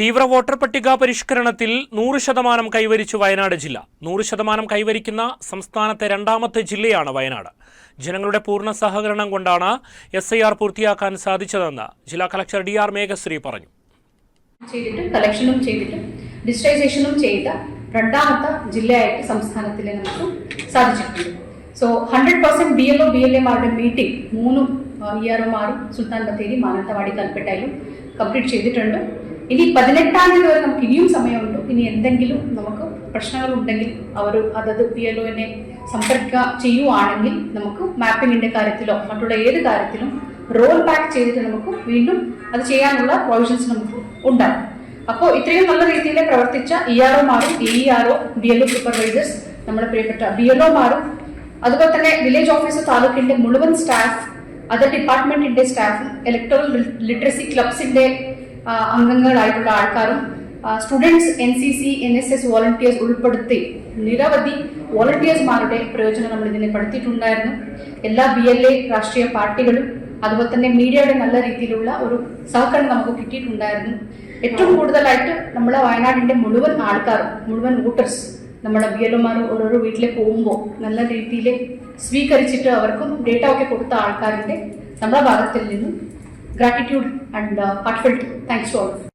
തീവ്ര വോട്ടർ പട്ടിക പരിഷ്കരണത്തിൽ നൂറ് ശതമാനം കൈവരിച്ചു വയനാട് ജില്ല. നൂറ് ശതമാനം കൈവരിക്കുന്ന സംസ്ഥാനത്തെ രണ്ടാമത്തെ ജില്ലയാണ് വയനാട്. ജനങ്ങളുടെ പൂർണ സഹകരണം കൊണ്ടാണ് എസ് ഐ ആർ പൂർത്തിയാക്കാൻ സാധിച്ചതെന്ന് ജില്ലാ കളക്ടർ ഡി ആർ മേഘശ്രീ പറഞ്ഞു. ചെയ്തിട്ട് കളക്ഷനും ചെയ്തിട്ട് ചെയ്ത രണ്ടാമത്തെ നമുക്ക് സാധിച്ചിട്ടുണ്ട്. So hundred percent B L O B L എമാരുടെ മീറ്റിംഗ് മൂന്നും ഇ ആർ ഒമാരും സുൽത്താൻ ബത്തേരി മാനന്തവാടി കൽപ്പറ്റയിലും കംപ്ലീറ്റ് ചെയ്തിട്ടുണ്ട്. ഇനി പതിനെട്ടാം തീയതി വരെ നമുക്ക് ഇനിയും സമയമുണ്ട്. ഇനി എന്തെങ്കിലും നമുക്ക് പ്രശ്നങ്ങൾ ഉണ്ടെങ്കിൽ അവർ അതത് പി എൽ ഒനെ ചെയ്യുവാണെങ്കിൽ നമുക്ക് മാപ്പിങ്ങിന്റെ കാര്യത്തിലോ മറ്റുള്ള ഏത് കാര്യത്തിലും റോൾ ബാക്ക് ചെയ്തിട്ട് നമുക്ക് വീണ്ടും അത് ചെയ്യാനുള്ള പ്രൊവിഷൻസ് നമുക്ക് ഉണ്ടാകും. അപ്പോൾ ഇത്രയും നല്ല രീതിയിൽ പ്രവർത്തിച്ച E R ഒമാരും A E R O B L O supervisors നമ്മുടെ പ്രിയപ്പെട്ട ബി എൽ ഒമാരും അതുപോലെ തന്നെ വില്ലേജ് ഓഫീസർ താലൂക്കിന്റെ മുഴുവൻ സ്റ്റാഫ് അതർ ഡിപ്പാർട്ട്മെന്റിന്റെ സ്റ്റാഫും ഇലക്ട്രോൽ ലിറ്ററസി ക്ലബ്സിന്റെ അംഗങ്ങളായിട്ടുള്ള ആൾക്കാരും students N C C N S S volunteers ഉൾപ്പെടുത്തി നിരവധി വോളണ്ടിയേഴ്സ്മാരുടെ പ്രയോജനം നമ്മൾ ഇതിനെ പഠിത്തിയിട്ടുണ്ടായിരുന്നു എല്ലാ ബി എൽ എ രാഷ്ട്രീയ പാർട്ടികളും അതുപോലെ തന്നെ മീഡിയയുടെ നല്ല രീതിയിലുള്ള ഒരു സഹകരണം നമുക്ക് കിട്ടിയിട്ടുണ്ടായിരുന്നു. ഏറ്റവും കൂടുതലായിട്ട് നമ്മളെ വയനാടിന്റെ മുഴുവൻ ആൾക്കാർ മുഴുവൻ വോട്ടേഴ്സ് നമ്മുടെ ബി എൽ ഒമാർ ഓരോരോ വീട്ടിലേക്ക് പോകുമ്പോൾ നല്ല രീതിയിൽ സ്വീകരിച്ചിട്ട് അവർക്കും ഡേറ്റ ഒക്കെ കൊടുത്ത ആൾക്കാരുടെ നമ്മുടെ ഭാഗത്തിൽ നിന്നും gratitude and heartfelt thanks to all